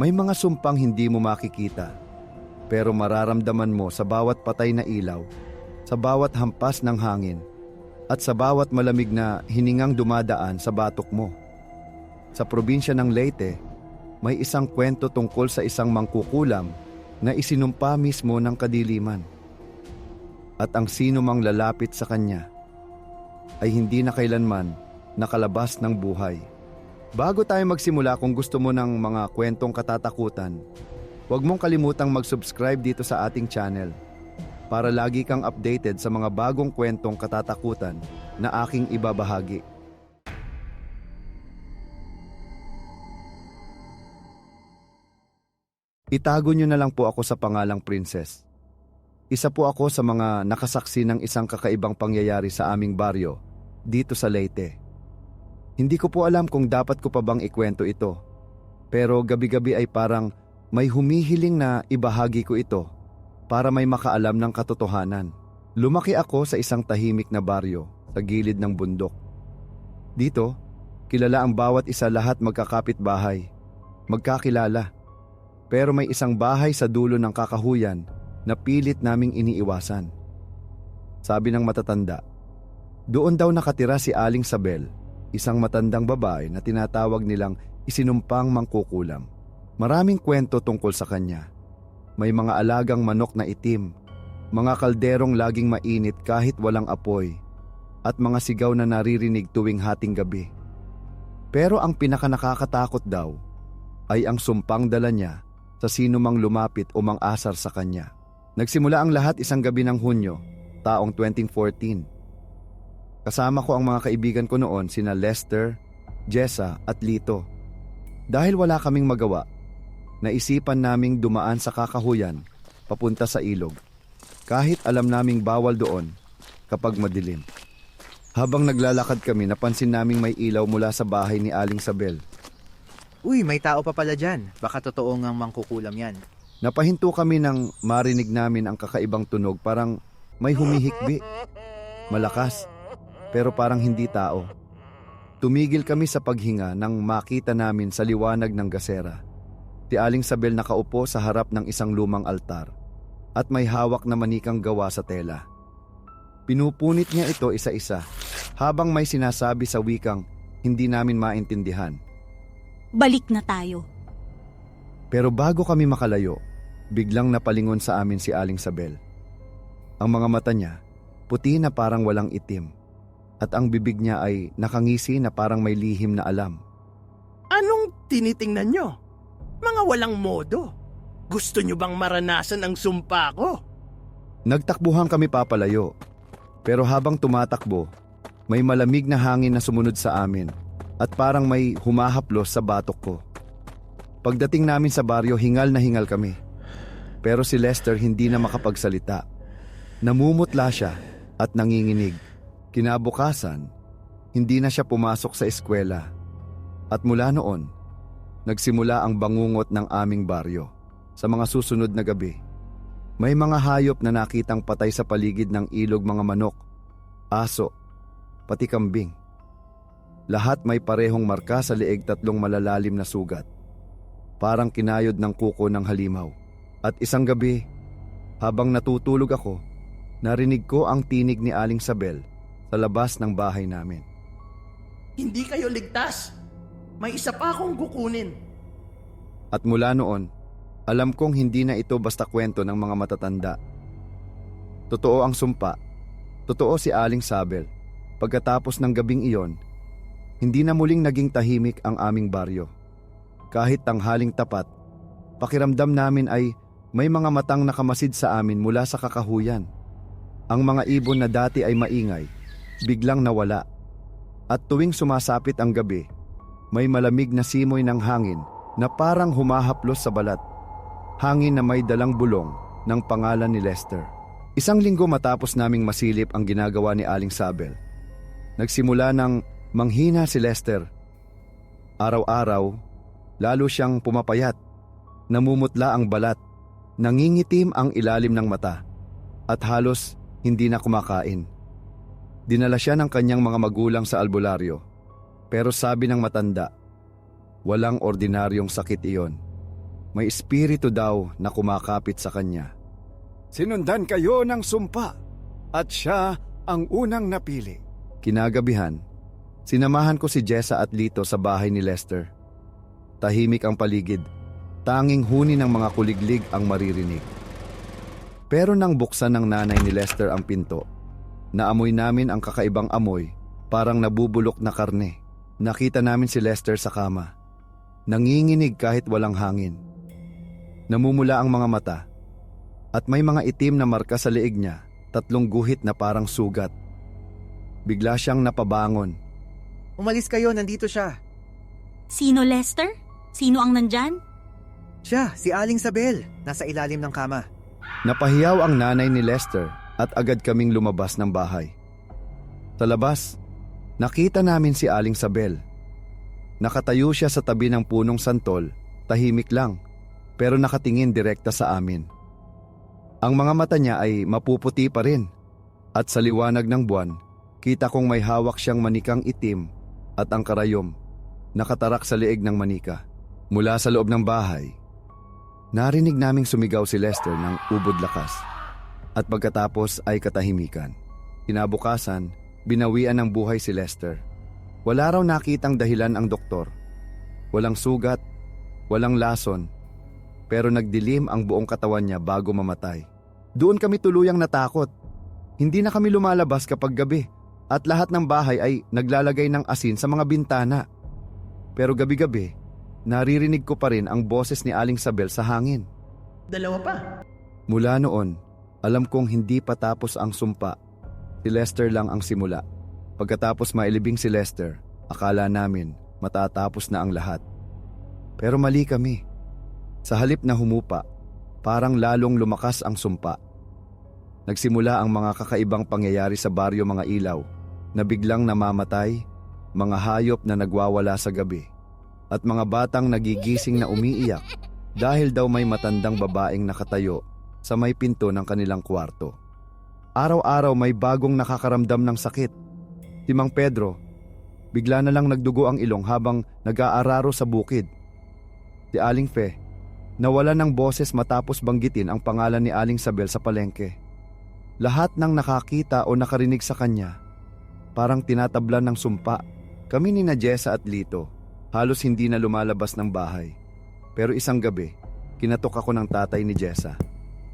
May mga sumpang hindi mo makikita, pero mararamdaman mo sa bawat patay na ilaw, sa bawat hampas ng hangin, at sa bawat malamig na hiningang dumadaan sa batok mo. Sa probinsya ng Leyte, may isang kwento tungkol sa isang mangkukulam na isinumpa mismo ng kadiliman. At ang sino mang lalapit sa kanya ay hindi na kailanman nakalabas ng buhay. Bago tayo magsimula kung gusto mo ng mga kwentong katatakutan, huwag mong kalimutang mag-subscribe dito sa ating channel para lagi kang updated sa mga bagong kwentong katatakutan na aking ibabahagi. Itago niyo na lang po ako sa pangalang Princess. Isa po ako sa mga nakasaksi ng isang kakaibang pangyayari sa aming baryo dito sa Leyte. Hindi ko po alam kung dapat ko pa bang ikwento ito. Pero gabi-gabi ay parang may humihiling na ibahagi ko ito para may makaalam ng katotohanan. Lumaki ako sa isang tahimik na baryo sa gilid ng bundok. Dito, kilala ang bawat isa lahat magkakapit bahay. Magkakilala. Pero may isang bahay sa dulo ng kakahuyan na pilit naming iniiwasan. Sabi ng matatanda, doon daw nakatira si Aling Sabel, isang matandang babae na tinatawag nilang isinumpang mangkukulam. Maraming kwento tungkol sa kanya. May mga alagang manok na itim, mga kalderong laging mainit kahit walang apoy, at mga sigaw na naririnig tuwing hating gabi. Pero ang pinaka nakakatakot daw ay ang sumpang dala niya sa sino mang lumapit o mang-asar sa kanya. Nagsimula ang lahat isang gabi ng Hunyo, taong 2014. Kasama ko ang mga kaibigan ko noon sina Lester, Jessa at Lito. Dahil wala kaming magawa, naisipan naming dumaan sa kakahuyan papunta sa ilog. Kahit alam naming bawal doon kapag madilim. Habang naglalakad kami, napansin naming may ilaw mula sa bahay ni Aling Sabel. Uy, may tao pa pala dyan. Baka totoo ngang mangkukulam yan. Napahinto kami nang marinig namin ang kakaibang tunog parang may humihikbi. Malakas, pero parang hindi tao. Tumigil kami sa paghinga nang makita namin sa liwanag ng gasera. Si Aling Sabel nakaupo sa harap ng isang lumang altar at may hawak na manikang gawa sa tela. Pinupunit niya ito isa-isa habang may sinasabi sa wikang hindi namin maintindihan. Balik na tayo. Pero bago kami makalayo, biglang napalingon sa amin si Aling Sabel. Ang mga mata niya, puti na parang walang itim. At ang bibig niya ay nakangisi na parang may lihim na alam. Anong tinitingnan nyo? Mga walang modo. Gusto nyo bang maranasan ang sumpa ko? Nagtakbuhan kami papalayo. Pero habang tumatakbo, may malamig na hangin na sumunod sa amin at parang may humahaplos sa batok ko. Pagdating namin sa baryo, hingal na hingal kami. Pero si Lester hindi na makapagsalita. Namumutla siya at nanginginig. Kinabukasan, hindi na siya pumasok sa eskwela. At mula noon, nagsimula ang bangungot ng aming baryo. Sa mga susunod na gabi, may mga hayop na nakitang patay sa paligid ng ilog mga manok, aso, pati kambing. Lahat may parehong marka sa leeg tatlong malalalim na sugat. Parang kinayod ng kuko ng halimaw. At isang gabi, habang natutulog ako, narinig ko ang tinig ni Aling Sabel sa labas ng bahay namin. Hindi kayo ligtas. May isa pa akong kukunin. At mula noon, alam kong hindi na ito basta kwento ng mga matatanda. Totoo ang sumpa. Totoo si Aling Sabel. Pagkatapos ng gabing iyon, hindi na muling naging tahimik ang aming baryo. Kahit tanghaling tapat, pakiramdam namin ay may mga matang nakamasid sa amin mula sa kakahuyan. Ang mga ibon na dati ay maingay, biglang nawala. At tuwing sumasapit ang gabi, may malamig na simoy ng hangin na parang humahaplos sa balat. Hangin na may dalang bulong ng pangalan ni Lester. Isang linggo matapos naming masilip ang ginagawa ni Aling Sabel. Nagsimula ng manghina si Lester. Araw-araw, lalo siyang pumapayat. Namumutla ang balat, nangingitim ang ilalim ng mata, at halos hindi na kumakain. Dinala siya ng kanyang mga magulang sa albularyo. Pero sabi ng matanda, walang ordinaryong sakit iyon. May espiritu daw na kumakapit sa kanya. Sinundan kayo ng sumpa at siya ang unang napili. Kinagabihan, sinamahan ko si Jessa at Lito sa bahay ni Lester. Tahimik ang paligid. Tanging huni ng mga kuliglig ang maririnig. Pero nang buksan ng nanay ni Lester ang pinto, naamoy namin ang kakaibang amoy, parang nabubulok na karne. Nakita namin si Lester sa kama. Nanginginig kahit walang hangin. Namumula ang mga mata. At may mga itim na marka sa leeg niya, tatlong guhit na parang sugat. Bigla siyang napabangon. Umalis kayo, nandito siya. Sino Lester? Sino ang nandyan? Siya, si Aling Sabel. Nasa ilalim ng kama. Napahiyaw ang nanay ni Lester at agad kaming lumabas ng bahay. Sa labas, nakita namin si Aling Sabel. Nakatayo siya sa tabi ng punong santol, tahimik lang, pero nakatingin direkta sa amin. Ang mga mata niya ay mapuputi pa rin, at sa liwanag ng buwan, kita kong may hawak siyang manikang itim at ang karayom, nakatarak sa leeg ng manika. Mula sa loob ng bahay, Narinig naming sumigaw si Lester ng ubod lakas. At pagkatapos ay katahimikan. Kinabukasan, binawian ng buhay si Lester. Wala raw nakitang dahilan ang doktor. Walang sugat, walang lason, pero nagdilim ang buong katawan niya bago mamatay. Doon kami tuluyang natakot. Hindi na kami lumalabas kapag gabi at lahat ng bahay ay naglalagay ng asin sa mga bintana. Pero gabi-gabi, naririnig ko pa rin ang boses ni Aling Sabel sa hangin. Dalawa pa. Mula noon, alam kong hindi pa tapos ang sumpa. Si Lester lang ang simula. Pagkatapos mailibing si Lester, akala namin matatapos na ang lahat. Pero mali kami. Sa halip na humupa, parang lalong lumakas ang sumpa. Nagsimula ang mga kakaibang pangyayari sa baryo mga ilaw na biglang namamatay, mga hayop na nagwawala sa gabi, at mga batang nagigising na umiiyak dahil daw may matandang babaeng nakatayo sa may pinto ng kanilang kwarto. Araw-araw may bagong nakakaramdam ng sakit. Si Mang Pedro, bigla na lang nagdugo ang ilong habang nag-aararo sa bukid. Si Aling Fe, nawala ng boses matapos banggitin ang pangalan ni Aling Sabel sa palengke. Lahat ng nakakita o nakarinig sa kanya, parang tinatablan ng sumpa. Kami ni na Jessa at Lito, halos hindi na lumalabas ng bahay. Pero isang gabi, kinatok ako ng tatay ni Jessa.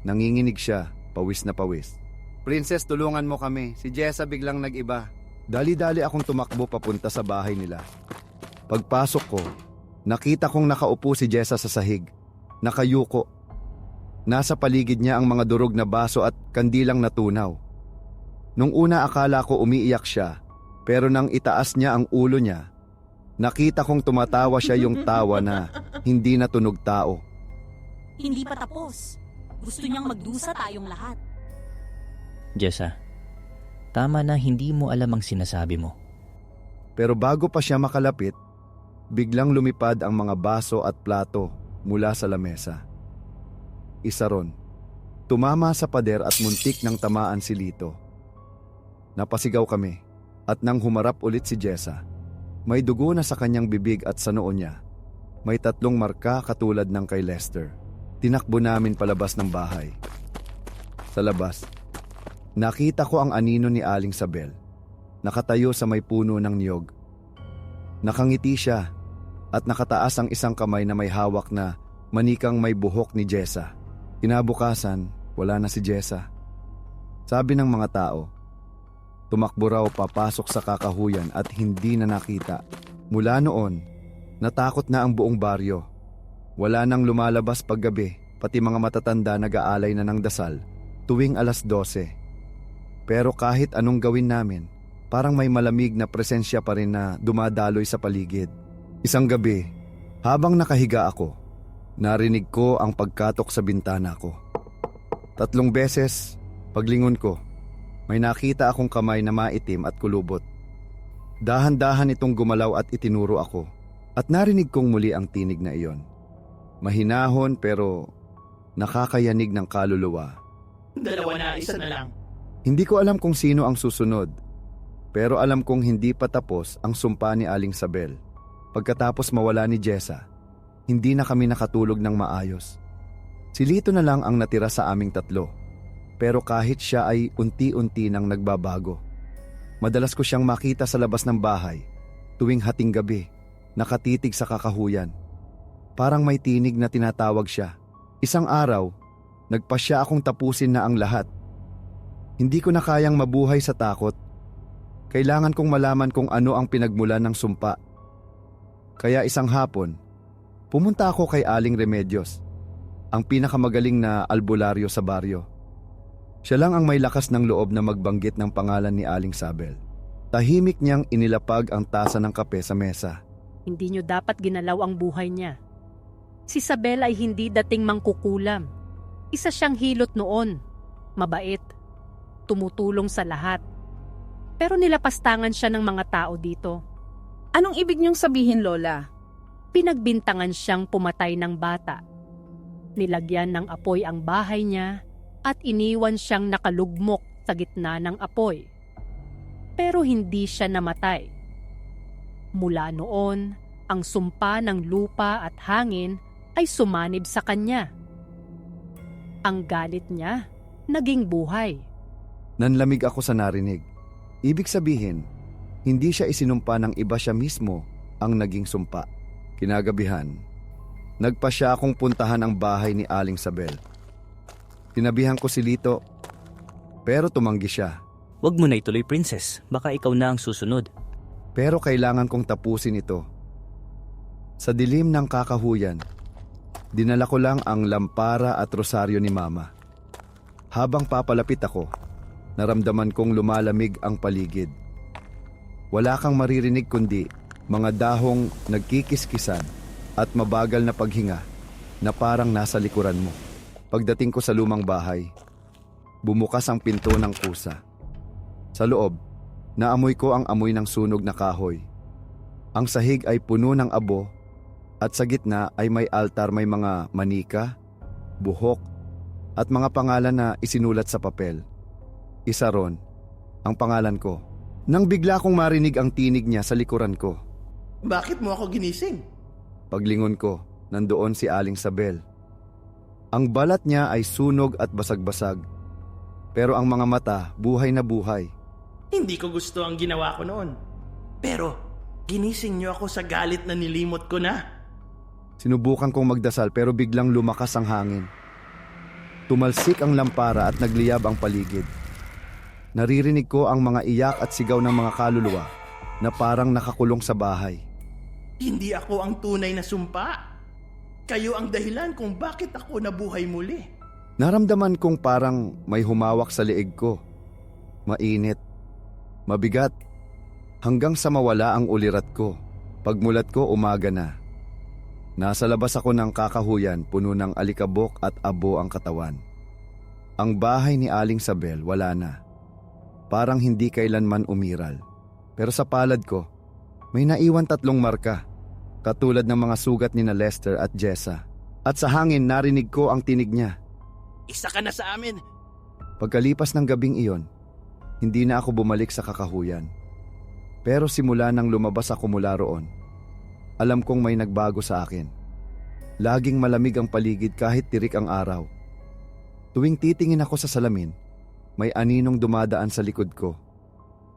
Nanginginig siya, pawis na pawis. Princess, tulungan mo kami. Si Jessa biglang nag-iba. Dali-dali akong tumakbo papunta sa bahay nila. Pagpasok ko, nakita kong nakaupo si Jessa sa sahig. Nakayuko. Nasa paligid niya ang mga durog na baso at kandilang natunaw. Nung una akala ko umiiyak siya, pero nang itaas niya ang ulo niya, nakita kong tumatawa siya yung tawa na hindi natunog tao. Hindi pa tapos. Gusto niyang magdusa tayong lahat. Jessa, tama na hindi mo alam ang sinasabi mo. Pero bago pa siya makalapit, biglang lumipad ang mga baso at plato mula sa lamesa. Isa ron, tumama sa pader at muntik ng tamaan si Lito. Napasigaw kami at nang humarap ulit si Jessa, may dugo na sa kanyang bibig at sa noo niya. May tatlong marka katulad ng kay Lester. Tinakbo namin palabas ng bahay. Sa labas, nakita ko ang anino ni Aling Sabel nakatayo sa may puno ng niyog. Nakangiti siya at nakataas ang isang kamay na may hawak na manikang may buhok ni Jessa. Kinabukasan, wala na si Jessa. Sabi ng mga tao, tumakbo raw papasok sa kakahuyan at hindi na nakita. Mula noon, natakot na ang buong baryo. Wala nang lumalabas paggabi, pati mga matatanda nag-aalay na ng dasal tuwing alas 12. Pero kahit anong gawin namin, parang may malamig na presensya pa rin na dumadaloy sa paligid. Isang gabi, habang nakahiga ako, narinig ko ang pagkatok sa bintana ko. Tatlong beses, paglingon ko, may nakita akong kamay na maitim at kulubot. Dahan-dahan itong gumalaw at itinuro ako at narinig kong muli ang tinig na iyon. Mahinahon pero nakakayanig ng kaluluwa Dalawa na, isa na lang. Hindi ko alam kung sino ang susunod, pero alam kong hindi pa tapos ang sumpa ni Aling Sabel. Pagkatapos mawala ni Jessa, hindi na kami nakatulog ng maayos. Si Lito na lang ang natira sa aming tatlo. Pero kahit siya ay unti-unti nang nagbabago. Madalas ko siyang makita sa labas ng bahay tuwing hating gabi, nakatitig sa kakahuyan. Parang may tinig na tinatawag siya. Isang araw, nagpa siya akong tapusin na ang lahat. Hindi ko na kayang mabuhay sa takot. Kailangan kong malaman kung ano ang pinagmulan ng sumpa. Kaya isang hapon, pumunta ako kay Aling Remedios, ang pinakamagaling na albularyo sa baryo. Siya lang ang may lakas ng loob na magbanggit ng pangalan ni Aling Sabel. Tahimik niyang inilapag ang tasa ng kape sa mesa. Hindi nyo dapat ginalaw ang buhay niya. Si Sabel ay hindi dating mangkukulam. Isa siyang hilot noon. Mabait. Tumutulong sa lahat. Pero nilapastangan siya ng mga tao dito. Anong ibig niyong sabihin, Lola? Pinagbintangan siyang pumatay ng bata. Nilagyan ng apoy ang bahay niya at iniwan siyang nakalugmok sa gitna ng apoy. Pero hindi siya namatay. Mula noon, ang sumpa ng lupa at hangin ay sumanib sa kanya. Ang galit niya naging buhay. Nanlamig ako sa narinig. Ibig sabihin, hindi siya isinumpa ng iba siya mismo ang naging sumpa. Kinagabihan, nagpa siya akong puntahan ang bahay ni Aling Sabel. Tinabihan ko si Lito, pero tumanggi siya. Huwag mo na ituloy, princess. Baka ikaw na ang susunod. Pero kailangan kong tapusin ito. Sa dilim ng kakahuyan, dinala ko lang ang lampara at rosaryo ni Mama. Habang papalapit ako, naramdaman kong lumalamig ang paligid. Wala kang maririnig kundi mga dahong nagkikiskisan at mabagal na paghinga na parang nasa likuran mo. Pagdating ko sa lumang bahay, bumukas ang pinto ng kusa. Sa loob, naamoy ko ang amoy ng sunog na kahoy. Ang sahig ay puno ng abo at sa gitna ay may altar may mga manika, buhok at mga pangalan na isinulat sa papel. Isa ron, ang pangalan ko. Nang bigla kong marinig ang tinig niya sa likuran ko. Bakit mo ako ginising? Paglingon ko, nandoon si Aling Sabel. Ang balat niya ay sunog at basag-basag. Pero ang mga mata, buhay na buhay. Hindi ko gusto ang ginawa ko noon. Pero, ginising niyo ako sa galit na nilimot ko na. Sinubukan kong magdasal pero biglang lumakas ang hangin. Tumalsik ang lampara at nagliyab ang paligid. Naririnig ko ang mga iyak at sigaw ng mga kaluluwa na parang nakakulong sa bahay. Hindi ako ang tunay na sumpa. Kayo ang dahilan kung bakit ako nabuhay muli. Naramdaman kong parang may humawak sa leeg ko. Mainit. Mabigat. Hanggang sa mawala ang ulirat ko. Pagmulat ko umaga na. Nasa labas ako ng kakahuyan puno ng alikabok at abo ang katawan. Ang bahay ni Aling Sabel wala na. Parang hindi kailanman umiral. Pero sa palad ko, may naiwan tatlong marka. Katulad ng mga sugat ni na Lester at Jessa. At sa hangin narinig ko ang tinig niya. Isa ka na sa amin. Pagkalipas ng gabing iyon, hindi na ako bumalik sa kakahuyan. Pero simula nang lumabas ako mula roon, alam kong may nagbago sa akin. Laging malamig ang paligid kahit tirik ang araw. Tuwing titingin ako sa salamin, may aninong dumadaan sa likod ko.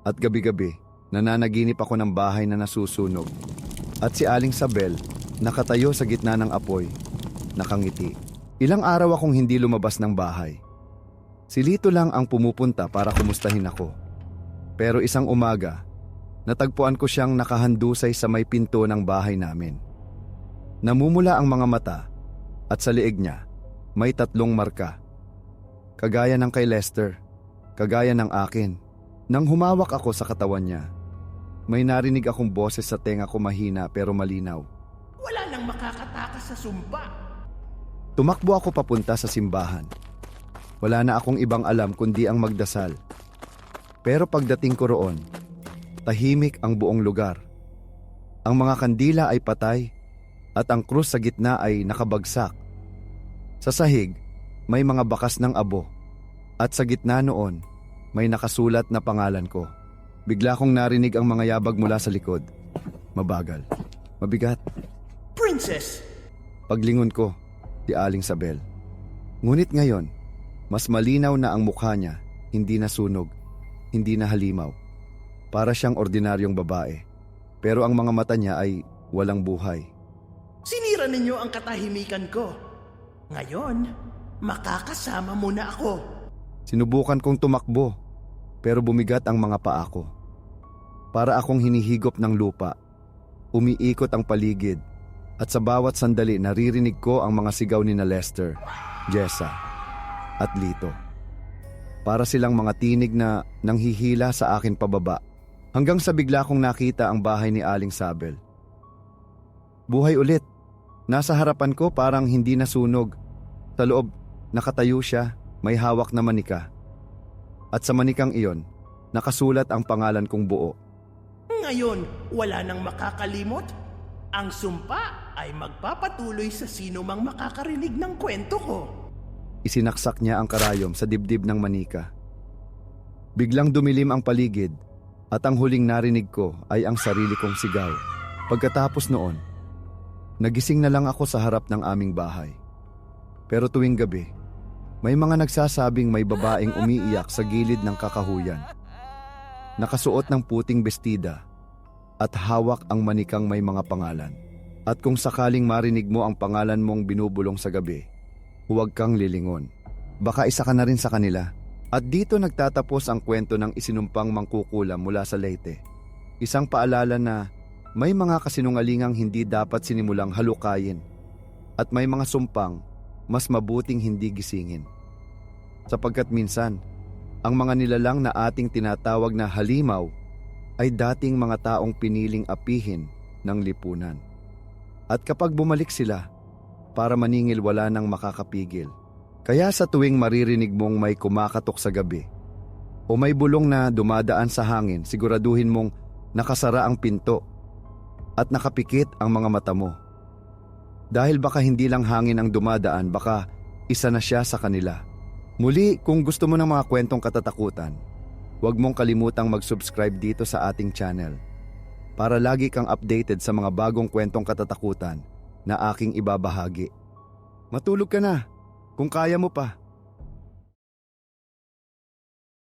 At gabi-gabi, nananaginip ako ng bahay na nasusunog. At si Aling Sabel, nakatayo sa gitna ng apoy, nakangiti. Ilang araw akong hindi lumabas ng bahay. Si Lito lang ang pumupunta para kumustahin ako. Pero isang umaga, natagpuan ko siyang nakahandusay sa may pinto ng bahay namin. Namumula ang mga mata at sa liig niya may tatlong marka. Kagaya ng kay Lester, kagaya ng akin. Nang humawak ako sa katawan niya, may narinig akong boses sa tenga ko mahina pero malinaw. Wala nang makakatakas sa sumpa. Tumakbo ako papunta sa simbahan. Wala na akong ibang alam kundi ang magdasal. Pero pagdating ko roon, tahimik ang buong lugar. Ang mga kandila ay patay at ang krus sa gitna ay nakabagsak. Sa sahig, may mga bakas ng abo at sa gitna noon, may nakasulat na pangalan ko. Bigla kong narinig ang mga yabag mula sa likod. Mabagal. Mabigat. Princess, Paglingon ko, si Aling Sabel. Ngunit ngayon, mas malinaw na ang mukha niya, hindi na sunog, hindi na halimaw. Para siyang ordinaryong babae. Pero ang mga mata niya ay walang buhay. Sinira ninyo ang katahimikan ko. Ngayon, makakasama mo na ako. Sinubukan kong tumakbo, pero bumigat ang mga paa ko. Para akong hinihigop ng lupa. Umiikot ang paligid, at sa bawat sandali naririnig ko ang mga sigaw ni na Lester, Jessa, at Lito. Para silang mga tinig na nanghihila sa akin pababa, hanggang sa bigla kong nakita ang bahay ni Aling Sabel. Buhay ulit. Nasa harapan ko parang hindi nasunog. Sa loob, nakatayo siya, may hawak na manika. At sa manikang iyon, nakasulat ang pangalan kong buo. Ngayon, wala nang makakalimot. Ang sumpa ay magpapatuloy sa sino mang makakarinig ng kwento ko. Isinaksak niya ang karayom sa dibdib ng manika. Biglang dumilim ang paligid at ang huling narinig ko ay ang sarili kong sigaw. Pagkatapos noon, nagising na lang ako sa harap ng aming bahay. Pero tuwing gabi, may mga nagsasabing may babaeng umiiyak sa gilid ng kakahuyan. Nakasuot ng puting bestida at hawak ang manikang may mga pangalan. At kung sakaling marinig mo ang pangalan mong binubulong sa gabi, huwag kang lilingon. Baka isa ka na rin sa kanila. At dito nagtatapos ang kwento ng isinumpang mangkukulam mula sa Leyte. Isang paalala na may mga kasinungalingang hindi dapat sinimulang halukayin at may mga sumpang mas mabuting hindi gisingin. Sapagkat minsan, ang mga nilalang na ating tinatawag na halimaw ay dating mga taong piniling apihin ng lipunan. At kapag bumalik sila, para maningil wala nang makakapigil. Kaya sa tuwing maririnig mong may kumakatok sa gabi o may bulong na dumadaan sa hangin, siguraduhin mong nakasara ang pinto at nakapikit ang mga mata mo. Dahil baka hindi lang hangin ang dumadaan, baka isa na siya sa kanila. Muli, kung gusto mo ng mga kwentong katatakutan, huwag mong kalimutang mag-subscribe dito sa ating channel para lagi kang updated sa mga bagong kwentong katatakutan na aking ibabahagi. Matulog ka na kung kaya mo pa.